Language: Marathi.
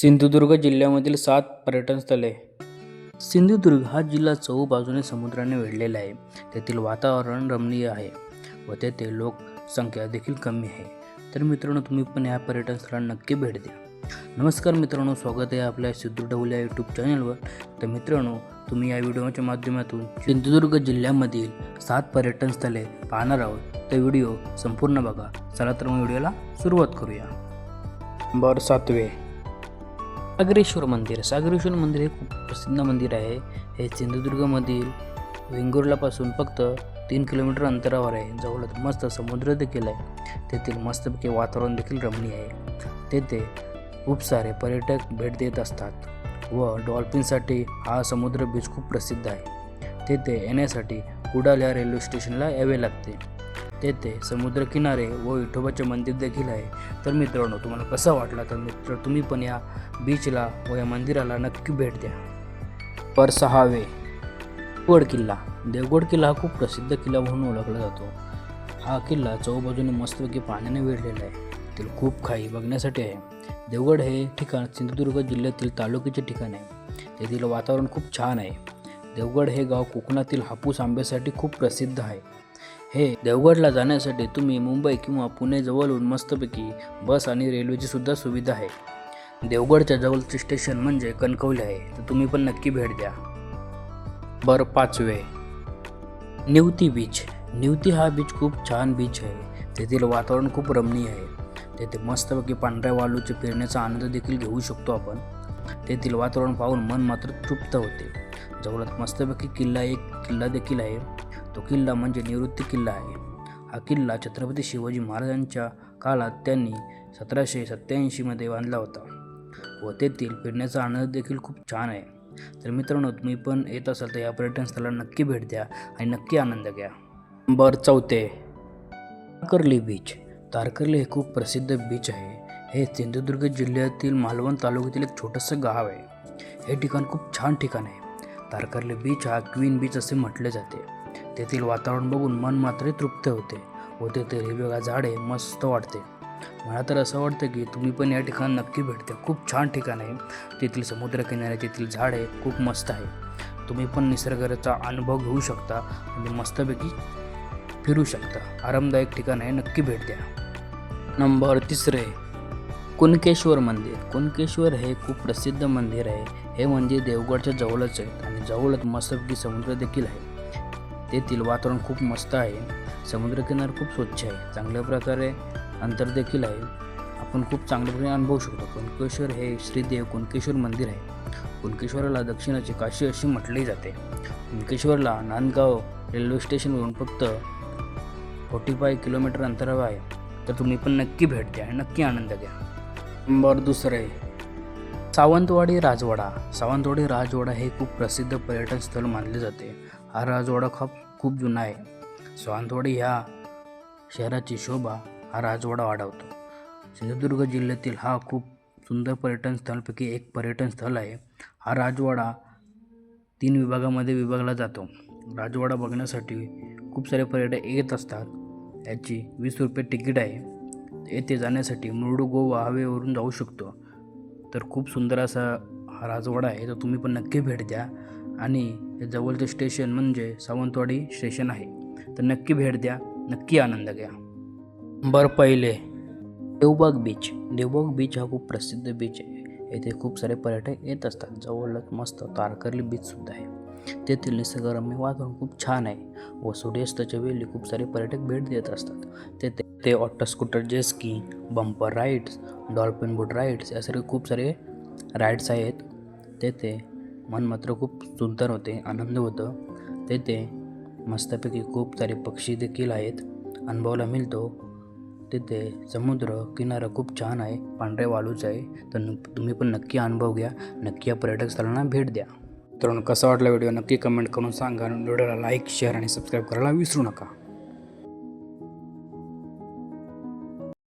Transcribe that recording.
सिंधुदुर्ग जिल्ह्यामधील सात पर्यटन स्थळे सिंधुदुर्ग हा जिल्हा चहू बाजूने समुद्राने वेढलेला आहे. तेथील वातावरण रमणीय आहे व तेथे लोकसंख्या देखील कमी आहे. तर मित्रांनो तुम्ही पण या पर्यटन स्थळांना नक्की भेट द्या. नमस्कार मित्रांनो स्वागत आहे आपल्या सिद्धुडवल्या यूट्यूब चॅनलवर तर मित्रांनो तुम्ही या व्हिडिओच्या माध्यमातून सिंधुदुर्ग जिल्ह्यामधील सात पर्यटन स्थळे पाहणार आहोत. तर व्हिडिओ संपूर्ण बघा. चला तर मग व्हिडिओला सुरुवात करूया. बर सातवे. अग्रेश्वर मंदिर. सागरेश्वर मंदिर हे खूप प्रसिद्ध मंदिर आहे. हे सिंधुदुर्गमधील वेंगुर्लापासून फक्त तीन किलोमीटर अंतरावर आहे. जवळच मस्त समुद्र देखील आहे. तेथील मस्तपैकी वातावरण देखील रमणीय आहे. तेथे खूप सारे पर्यटक भेट देत असतात व डॉल्फिनसाठी हा समुद्र बीच खूप प्रसिद्ध आहे. तेथे येण्यासाठी कुडाल या रेल्वे स्टेशनला यावे लागते. तेथे समुद्रकिनारे व विठोबाचे मंदिर देखील आहे. तर मित्रांनो तुम्हाला कसा वाटला? तर मित्र तुम्ही पण या बीचला व या मंदिराला नक्की भेट द्या. पर सहावे देवगड किल्ला देवगड किल्ला हा खूप प्रसिद्ध किल्ला म्हणून ओळखला जातो. हा किल्ला चौबाजूने मस्तपैकी पाण्याने वेढलेला आहे. तेथील खूप खाई बघण्यासाठी आहे. देवगड हे ठिकाण सिंधुदुर्ग जिल्ह्यातील तालुक्याचे ठिकाण आहे. तेथील वातावरण खूप छान आहे. देवगड हे गाव कोकणातील हापूस आंब्यासाठी खूप प्रसिद्ध आहे. हे देवगडला जाण्यासाठी तुम्ही मुंबई किंवा पुणे जवळून मस्तपैकी बस आणि रेल्वेची सुद्धा सुविधा आहे. देवगडच्या जवळचे स्टेशन म्हणजे कणकवली आहे. तर तुम्ही पण नक्की भेट द्या. बरं पाचवे निवती बीच. निवती हा बीच खूप छान बीच आहे. तेथील वातावरण खूप रमणीय आहे. तेथे मस्तपैकी पांढऱ्या वालूचे फिरण्याचा आनंद देखील घेऊ शकतो आपण. तेथील वातावरण पाहून मन मात्र तृप्त होते. जवळच मस्तपैकी किल्ला एक किल्ला देखील आहे. तो किल्ला म्हणजे निवृत्ती किल्ला आहे. हा किल्ला छत्रपती शिवाजी महाराजांच्या काळात त्यांनी सतराशे सत्त्याऐंशीमध्ये बांधला होता व तेथील फिरण्याचा आनंद देखील खूप छान आहे. तर मित्रांनो तुम्ही पण येत असाल तर या पर्यटन स्थळाला नक्की भेट द्या आणि नक्की आनंद घ्या. बर चौथे तारकर्ली बीच. तारकर्ली हे खूप प्रसिद्ध बीच आहे. हे सिंधुदुर्ग जिल्ह्यातील मालवण तालुक्यातील एक छोटंसं गाव आहे. हे ठिकाण खूप छान ठिकाण आहे. तारकर्ली बीच हा क्वीन बीच असे म्हटले जाते. तेथील वातावरण बघून मन मात्र तृप्त होते व तेथे हिरवेगा झाडे मस्त वाटते. मला तर असं वाटतं की तुम्ही पण या ठिकाणी नक्की भेट द्या. खूप छान ठिकाण आहे. तेथील समुद्रकिनारे तेथील झाडे खूप मस्त आहे. तुम्ही पण निसर्गाचा अनुभव घेऊ शकता आणि मस्तपैकी फिरू शकता. आरामदायक ठिकाण आहे. नक्की भेट द्या. नंबर तिसरे. कुणकेश्वर मंदिर. कुणकेश्वर हे खूप प्रसिद्ध मंदिर आहे. हे मंदिर देवगडच्या जवळच आहे आणि जवळच मस्तपैकी समुद्र देखील आहे. तेथील वातावरण खूप मस्त आहे. समुद्रकिनार खूप स्वच्छ आहे. चांगल्या प्रकारे अंतर देखील आहे. आपण खूप चांगल्या प्रकारे अनुभवू शकतो. कुणकेश्वर हे श्रीदेव कुणकेश्वर मंदिर आहे. कुणकेश्वराला दक्षिणाची काशी अशी म्हटली जाते. कुणकेश्वरला नांदगाव रेल्वे स्टेशनवरून फक्त फोर्टी फाय किलोमीटर अंतरावर आहे. तर तुम्ही पण नक्की भेट द्या आणि नक्की आनंद घ्या. नंबर दुसरे सावंतवाडी राजवाडा. सावंतवाडी राजवाडा हे खूप प्रसिद्ध पर्यटन स्थळ मानले जाते. हा राजवाडा खूप खूप जुना आहे. सावंतवाडी ह्या शहराची शोभा हा राजवाडा वाढवतो. सिंधुदुर्ग जिल्ह्यातील हा खूप सुंदर पर्यटन स्थळपैकी एक पर्यटन स्थळ आहे. हा राजवाडा तीन विभागामध्ये विभागला जातो. राजवाडा बघण्यासाठी खूप सारे पर्यटक येत असतात. याची वीस रुपये तिकीट आहे. येथे जाण्यासाठी मुरुडू गोवा हवेवरून जाऊ शकतो. तर खूप सुंदर असा हा राजवाडा आहे. तर तुम्ही पण नक्की भेट द्या. आणि जवळचं स्टेशन म्हणजे सावंतवाडी स्टेशन आहे. तर नक्की भेट द्या नक्की आनंद घ्या. बरं पहिले देवबाग बीच देवबाग बीच हा खूप प्रसिद्ध बीच आहे. येथे खूप सारे पर्यटक येत असतात. जवळच मस्त तारकर्ली बीचसुद्धा आहे. तेथील निसर्गरम्य वातावरण खूप छान आहे व सूर्यास्ताच्या वेळी खूप सारे पर्यटक भेट देत असतात. तेथे ते auto scooter jet ski bumper rides dolphin boat rides यासारखे खूप सारे राईड्स आहेत. तेथे मन मात्र खूप सुंदर होते आनंद होतं. तेथे मस्तपैकी खूप सारे पक्षी देखील आहेत. अनुभवाला मिळतो. तिथे समुद्र किनारा खूप छान आहे. पांढऱ्या वाळूच आहे. तर तुम्ही पण नक्की अनुभव घ्या. नक्की या पर्यटक स्थळांना भेट द्या. तर कसा वाटला व्हिडिओ नक्की कमेंट करून सांगा. आणि व्हिडिओला लाईक शेअर आणि सबस्क्राईब करायला विसरू नका.